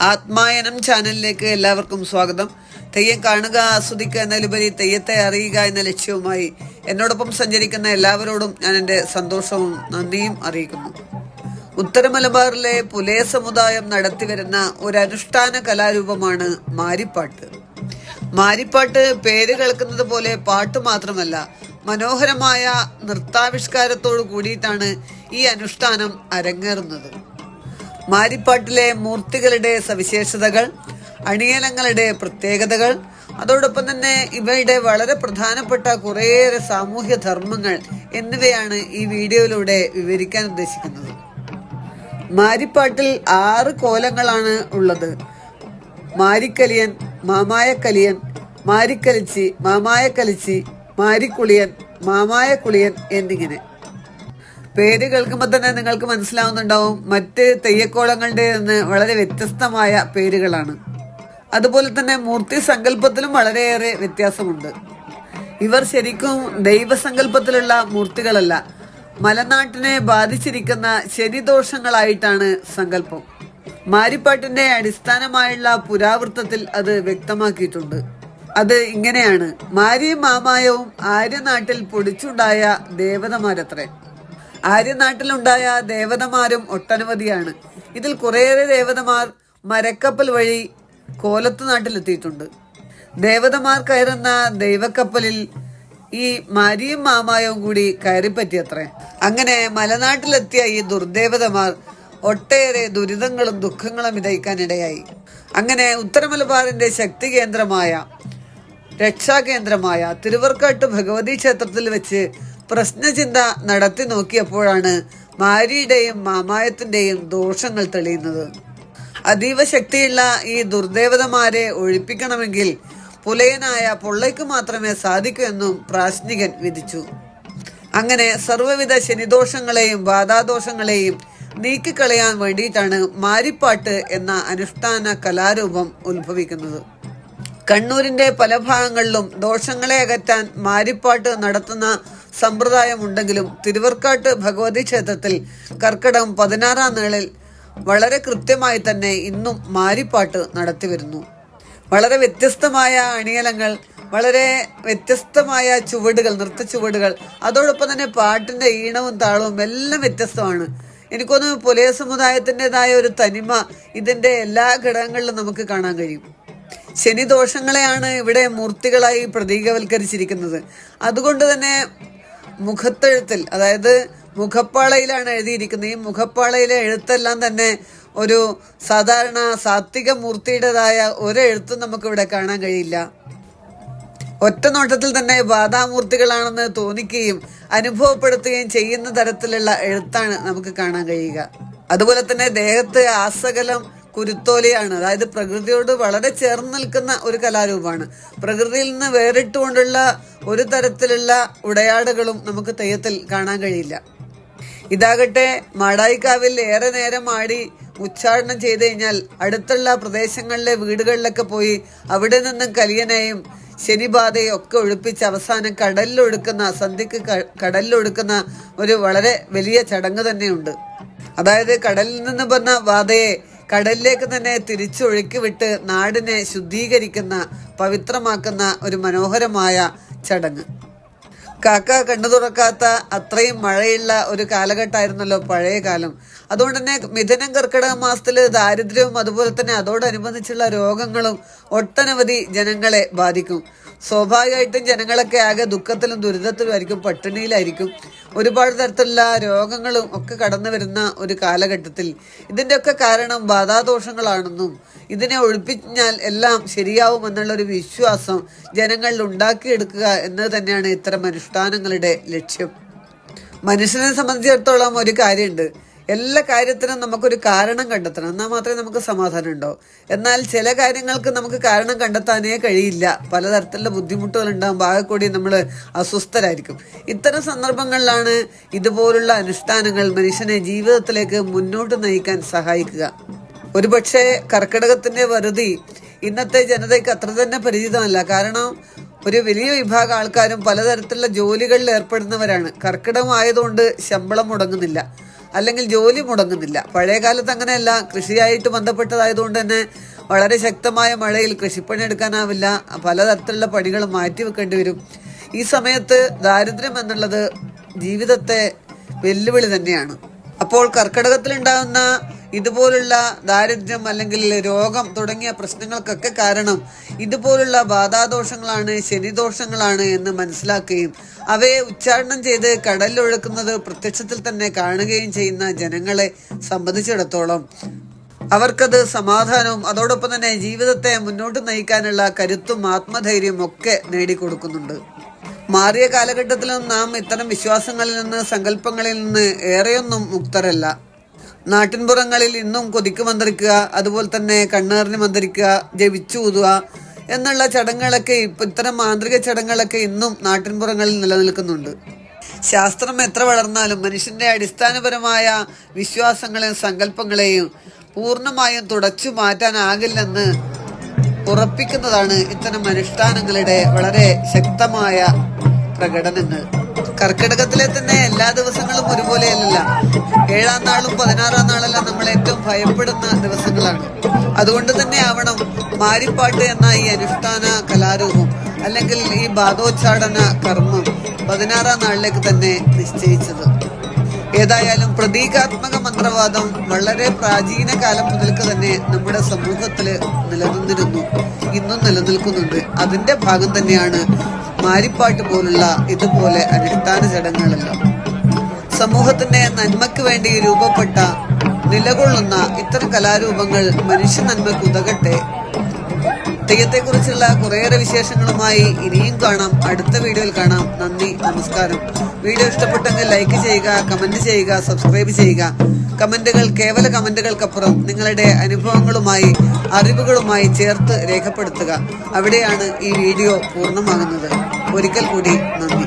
ആത്മായനം ചാനലിലേക്ക് എല്ലാവർക്കും സ്വാഗതം. തെയ്യം കാണുക ആസ്വദിക്കുക എന്നതിലുപരി തെയ്യത്തെ അറിയുക എന്ന ലക്ഷ്യവുമായി എന്നോടൊപ്പം സഞ്ചരിക്കുന്ന എല്ലാവരോടും ഞാൻ എന്റെ സന്തോഷവും നന്ദിയും അറിയിക്കുന്നു. ഉത്തര മലബാറിലെ പുലയ സമുദായം നടത്തിവരുന്ന ഒരു അനുഷ്ഠാന കലാരൂപമാണ് മാരിപ്പാട്ട്. മാരിപ്പാട്ട് പേര് കേൾക്കുന്നത് പോലെ പാട്ട് മാത്രമല്ല മനോഹരമായ നൃത്താവിഷ്കാരത്തോടു കൂടിയിട്ടാണ് ഈ അനുഷ്ഠാനം അരങ്ങേറുന്നത്. മാരിപ്പാട്ടിലെ മൂർത്തികളുടെ സവിശേഷതകൾ അണിയലങ്ങളുടെ പ്രത്യേകതകൾ അതോടൊപ്പം തന്നെ ഇവയുടെ വളരെ പ്രധാനപ്പെട്ട കുറേയേറെ സാമൂഹ്യ ധർമ്മങ്ങൾ എന്നിവയാണ് ഈ വീഡിയോയിലൂടെ വിവരിക്കാൻ ഉദ്ദേശിക്കുന്നത്. മാരിപ്പാട്ടിൽ ആറ് കോലങ്ങളാണ് ഉള്ളത്. മാരിക്കലിയൻ മാമായക്കലിയൻ മാരിക്കലിച്ചി മാമായക്കലിച്ചി മാരിക്കുളിയൻ മാമായക്കുളിയൻ എന്നിങ്ങനെ. പേര് കേൾക്കുമ്പോൾ തന്നെ നിങ്ങൾക്ക് മനസ്സിലാവുന്നുണ്ടാവും. മറ്റ് തെയ്യക്കോളങ്ങളുടെ നിന്ന് വളരെ വ്യത്യസ്തമായ പേരുകളാണ്. അതുപോലെ തന്നെ മൂർത്തി സങ്കല്പത്തിലും വളരെയേറെ വ്യത്യാസമുണ്ട്. ഇവർ ശരിക്കും ദൈവസങ്കല്പത്തിലുള്ള മൂർത്തികളല്ല. മലനാട്ടിനെ ബാധിച്ചിരിക്കുന്ന ശരിദോഷങ്ങളായിട്ടാണ് സങ്കല്പം. മാരിപ്പാട്ടിന്റെ അടിസ്ഥാനമായുള്ള പുരാവൃത്തത്തിൽ അത് വ്യക്തമാക്കിയിട്ടുണ്ട്. അത് ഇങ്ങനെയാണ്. മാരിയും മാമായവും ആര്യനാട്ടിൽ പൊടിച്ചുണ്ടായ ദേവതമാരത്രേ. ആര്യനാട്ടിലുണ്ടായ ദേവതമാരും ഒട്ടനവധിയാണ്. ഇതിൽ കുറേയേറെ ദേവതമാർ മരക്കപ്പൽ വഴി കോലത്ത് നാട്ടിലെത്തിയിട്ടുണ്ട്. ദേവതമാർ കയറുന്ന ദൈവക്കപ്പലിൽ ഈ മാരിയും മാമായവും കൂടി കയറിപ്പറ്റിയത്രേ. അങ്ങനെ മലനാട്ടിലെത്തിയ ഈ ദുർദേവതമാർ ഒട്ടേറെ ദുരിതങ്ങളും ദുഃഖങ്ങളും വിതയ്ക്കാനിടയായി. അങ്ങനെ ഉത്തരമലബാറിന്റെ ശക്തി കേന്ദ്രമായ രക്ഷാകേന്ദ്രമായ തിരുവർക്കാട്ട് ഭഗവതി ക്ഷേത്രത്തിൽ വെച്ച് പ്രശ്നചിന്ത നടത്തി നോക്കിയപ്പോഴാണ് മാരിയുടെയും മാമായത്തിന്റെയും ദോഷങ്ങൾ തെളിയുന്നത്. അതീവ ശക്തിയുള്ള ഈ ദുർദേവതമാരെ ഒഴിപ്പിക്കണമെങ്കിൽ പുലയനായ പൊള്ളയ്ക്ക് മാത്രമേ സാധിക്കൂ എന്നും പ്രാശ്നികൻ വിധിച്ചു. അങ്ങനെ സർവവിധ ശനിദോഷങ്ങളെയും ബാധാദോഷങ്ങളെയും നീക്കിക്കളയാൻ വേണ്ടിയിട്ടാണ് മാരിപ്പാട്ട് എന്ന അനുഷ്ഠാന കലാരൂപം ഉത്ഭവിക്കുന്നത്. കണ്ണൂരിന്റെ പല ഭാഗങ്ങളിലും ദോഷങ്ങളെ അകറ്റാൻ മാരിപ്പാട്ട് നടത്തുന്ന സമ്പ്രദായമുണ്ടെങ്കിലും തിരുവർക്കാട്ട് ഭഗവതി ക്ഷേത്രത്തിൽ കർക്കിടകം പതിനാറാം നാളിൽ വളരെ കൃത്യമായി തന്നെ ഇന്നും മാരിപ്പാട്ട് നടത്തിവരുന്നു. വളരെ വ്യത്യസ്തമായ അണിയലങ്ങൾ വളരെ വ്യത്യസ്തമായ ചുവടുകൾ നൃത്ത ചുവടുകൾ അതോടൊപ്പം തന്നെ പാട്ടിന്റെ ഈണവും താളവും എല്ലാം വ്യത്യസ്തമാണ്. എനിക്കൊന്ന് പുലയ സമുദായത്തിന്റെതായ ഒരു തനിമ ഇതിന്റെ എല്ലാ ഘടകങ്ങളിലും നമുക്ക് കാണാൻ കഴിയും. ശനിദോഷങ്ങളെയാണ് ഇവിടെ മൂർത്തികളായി പ്രതീകവൽക്കരിച്ചിരിക്കുന്നത്. അതുകൊണ്ട് തന്നെ മുഖത്തെഴുത്തിൽ അതായത് മുഖപ്പാളയിലാണ് എഴുതിയിരിക്കുന്നത്. ഈ മുഖപ്പാളയിലെ എഴുത്തെല്ലാം തന്നെ ഒരു സാധാരണ സാത്വിക മൂർത്തിയുടേതായ ഒരെഴുത്തും നമുക്കിവിടെ കാണാൻ കഴിയില്ല. ഒറ്റ നോട്ടത്തിൽ തന്നെ ബാധാമൂർത്തികളാണെന്ന് തോന്നിക്കുകയും അനുഭവപ്പെടുത്തുകയും ചെയ്യുന്ന തരത്തിലുള്ള എഴുത്താണ് നമുക്ക് കാണാൻ കഴിയുക. അതുപോലെ തന്നെ ദേഹത്ത് ആസകലം കുരുത്തോലിയാണ് അതായത് പ്രകൃതിയോട് വളരെ ചേർന്ന് നിൽക്കുന്ന ഒരു കലാരൂപമാണ്. പ്രകൃതിയിൽ നിന്ന് വേറിട്ടുകൊണ്ടുള്ള ഒരു തരത്തിലുള്ള ഉടയാടുകളും നമുക്ക് തെയ്യത്തിൽ കാണാൻ കഴിയില്ല. ഇതാകട്ടെ മാടായിക്കാവിൽ ഏറെ നേരം ആടി ഉച്ചാടനം ചെയ്തു കഴിഞ്ഞാൽ അടുത്തുള്ള പ്രദേശങ്ങളിലെ വീടുകളിലൊക്കെ പോയി അവിടെ നിന്നും കലിയനെയും ശനിബാധയും ഒക്കെ ഒഴിപ്പിച്ച് അവസാനം കടലിലൊടുക്കുന്ന സന്ധ്യക്ക് കടലിലൊടുക്കുന്ന ഒരു വളരെ വലിയ ചടങ്ങ് തന്നെയുണ്ട്. അതായത് കടലിൽ നിന്ന് വന്ന ബാധയെ കടലിലേക്ക് തന്നെ തിരിച്ചൊഴുക്കി വിട്ട് നാടിനെ ശുദ്ധീകരിക്കുന്ന പവിത്രമാക്കുന്ന ഒരു മനോഹരമായ ചടങ്ങ്. കാക്ക കണ്ണു തുറക്കാത്ത അത്രയും മഴയുള്ള ഒരു കാലഘട്ടമായിരുന്നല്ലോ പഴയ കാലം. അതുകൊണ്ട് തന്നെ മിഥുനം കർക്കിടക മാസത്തിൽ ദാരിദ്ര്യവും അതുപോലെ തന്നെ അതോടനുബന്ധിച്ചുള്ള രോഗങ്ങളും ഒട്ടനവധി ജനങ്ങളെ ബാധിക്കും. സ്വാഭാവികമായിട്ടും ജനങ്ങളൊക്കെ ആകെ ദുഃഖത്തിലും ദുരിതത്തിലും ആയിരിക്കും പട്ടിണിയിലായിരിക്കും. ഒരുപാട് തരത്തിലുള്ള രോഗങ്ങളും ഒക്കെ കടന്നു വരുന്ന ഒരു കാലഘട്ടത്തിൽ ഇതിന്റെയൊക്കെ കാരണം ബാധാദോഷങ്ങളാണെന്നും ഇതിനെ ഒഴിപ്പിഞ്ഞാൽ എല്ലാം ശരിയാവുമെന്നുള്ള ഒരു വിശ്വാസം ജനങ്ങളിൽ ഉണ്ടാക്കിയെടുക്കുക എന്നത് തന്നെയാണ് ഇത്തരം അനുഷ്ഠാനങ്ങളുടെ ലക്ഷ്യം. മനുഷ്യനെ സംബന്ധിച്ചിടത്തോളം ഒരു കാര്യമുണ്ട്. എല്ലാ കാര്യത്തിനും നമുക്കൊരു കാരണം കണ്ടെത്തണം. എന്നാൽ മാത്രമേ നമുക്ക് സമാധാനം ഉണ്ടോ? എന്നാൽ ചില കാര്യങ്ങൾക്ക് നമുക്ക് കാരണം കണ്ടെത്താനേ കഴിയില്ല. പലതരത്തിലുള്ള ബുദ്ധിമുട്ടുകൾ ഉണ്ടാകും ഭാഗം കൂടി നമ്മൾ അസ്വസ്ഥരായിരിക്കും. ഇത്തരം സന്ദർഭങ്ങളിലാണ് ഇതുപോലുള്ള അനുഷ്ഠാനങ്ങൾ മനുഷ്യനെ ജീവിതത്തിലേക്ക് മുന്നോട്ട് നയിക്കാൻ സഹായിക്കുക. ഒരുപക്ഷെ കർക്കിടകത്തിന്റെ വെറുതി ഇന്നത്തെ ജനതയ്ക്ക് അത്ര തന്നെ പരിചിതമല്ല. കാരണം ഒരു വലിയ വിഭാഗം ആൾക്കാരും പലതരത്തിലുള്ള ജോലികളിൽ ഏർപ്പെടുന്നവരാണ്. കർക്കിടകം ആയതുകൊണ്ട് ശമ്പളം മുടങ്ങുന്നില്ല. അല്ലെങ്കിൽ ജോലി മുടങ്ങുന്നില്ല. പഴയ കാലത്ത് അങ്ങനെയല്ല. കൃഷിയായിട്ട് ബന്ധപ്പെട്ടതായതുകൊണ്ട് തന്നെ വളരെ ശക്തമായ മഴയിൽ കൃഷിപ്പണി എടുക്കാനാവില്ല. പലതരത്തിലുള്ള പണികൾ മാറ്റിവെക്കേണ്ടി വരും. ഈ സമയത്ത് ദാരിദ്ര്യം എന്നുള്ളത് ജീവിതത്തെ വെല്ലുവിളി തന്നെയാണ്. അപ്പോൾ കർക്കിടകത്തിലുണ്ടാകുന്ന ഇതുപോലുള്ള ദാരിദ്ര്യം അല്ലെങ്കിൽ രോഗം തുടങ്ങിയ പ്രശ്നങ്ങൾക്കൊക്കെ കാരണം ഇതുപോലുള്ള ബാധാദോഷങ്ങളാണ് ശനിദോഷങ്ങളാണ് എന്ന് മനസ്സിലാക്കുകയും അവയെ ഉച്ചാരണം ചെയ്ത് കടലിലൊഴുക്കുന്നത് പ്രത്യക്ഷത്തിൽ തന്നെ കാണുകയും ചെയ്യുന്ന ജനങ്ങളെ സംബന്ധിച്ചിടത്തോളം. അവർക്കത് സമാധാനവും അതോടൊപ്പം തന്നെ ജീവിതത്തെ മുന്നോട്ട് നയിക്കാനുള്ള കരുത്തും ആത്മധൈര്യവും ഒക്കെ നേടിക്കൊടുക്കുന്നുണ്ട്. മാറിയ കാലഘട്ടത്തിലും നാം ഇത്തരം വിശ്വാസങ്ങളിൽ നിന്ന് സങ്കല്പങ്ങളിൽ നിന്ന് ഏറെയൊന്നും മുക്തരല്ല. നാട്ടിൻപുറങ്ങളിൽ ഇന്നും കൊതിക്ക് മന്ത്രിക്കുക അതുപോലെ തന്നെ കണ്ണേറിന് മന്ത്രിക്കുക ജപിച്ചു ഊതുക എന്നുള്ള ചടങ്ങുകളൊക്കെ ഇപ്പൊ ഇത്തരം മാന്ത്രിക ചടങ്ങുകളൊക്കെ ഇന്നും നാട്ടിൻപുറങ്ങളിൽ നിലനിൽക്കുന്നുണ്ട്. ശാസ്ത്രം എത്ര വളർന്നാലും മനുഷ്യന്റെ അടിസ്ഥാനപരമായ വിശ്വാസങ്ങളെയും സങ്കല്പങ്ങളെയും പൂർണമായും തുടച്ചു മാറ്റാനാകില്ലെന്ന് ഉറപ്പിക്കുന്നതാണ് ഇത്തരം അനുഷ്ഠാനങ്ങളുടെ വളരെ ശക്തമായ പ്രകടനങ്ങൾ. കർക്കിടകത്തിലെ തന്നെ എല്ലാ ദിവസങ്ങളും ഒരുപോലെയല്ല ഏഴാം നാളും പതിനാറാം നാളെല്ലാം നമ്മൾ ഏറ്റവും ഭയപ്പെടുന്ന ദിവസങ്ങളാണ്. അതുകൊണ്ട് തന്നെ ആവണം മാരിപ്പാട്ട് എന്ന ഈ അനുഷ്ഠാന കലാരൂപം അല്ലെങ്കിൽ ഈ ബാധോച്ചാടന കർമ്മം പതിനാറാം നാളിലേക്ക് തന്നെ നിശ്ചയിച്ചത്. ഏതായാലും പ്രതീകാത്മക മന്ത്രവാദം വളരെ പ്രാചീന കാലം മുതൽക്ക് തന്നെ നമ്മുടെ സമൂഹത്തിൽ നിലനിന്നിരുന്നു ഇന്നും നിലനിൽക്കുന്നുണ്ട്. അതിന്റെ ഭാഗം തന്നെയാണ് മാരിപ്പാട്ട് പോലുള്ള ഇതുപോലെ അനുഷ്ഠാന ചടങ്ങുകളെല്ലാം. സമൂഹത്തിന്റെ നന്മയ്ക്ക് വേണ്ടി രൂപപ്പെട്ട നിലകൊള്ളുന്ന ഇത്തരം കലാരൂപങ്ങൾ മനുഷ്യ നന്മയ്ക്ക് ഉതകട്ടെ. തെയ്യത്തെക്കുറിച്ചുള്ള കുറേയേറെ വിശേഷങ്ങളുമായി ഇനിയും കാണാം. അടുത്ത വീഡിയോയിൽ കാണാം. നന്ദി നമസ്കാരം. വീഡിയോ ഇഷ്ടപ്പെട്ടെങ്കിൽ ലൈക്ക് ചെയ്യുക കമന്റ് ചെയ്യുക സബ്സ്ക്രൈബ് ചെയ്യുക. കമന്റുകൾ കേവല കമന്റുകൾക്കപ്പുറം നിങ്ങളുടെ അനുഭവങ്ങളുമായി അറിവുകളുമായി ചേർത്ത് രേഖപ്പെടുത്തുക. അവിടെയാണ് ഈ വീഡിയോ പൂർണമാകുന്നത്. ഒരിക്കൽ കൂടി നന്ദി.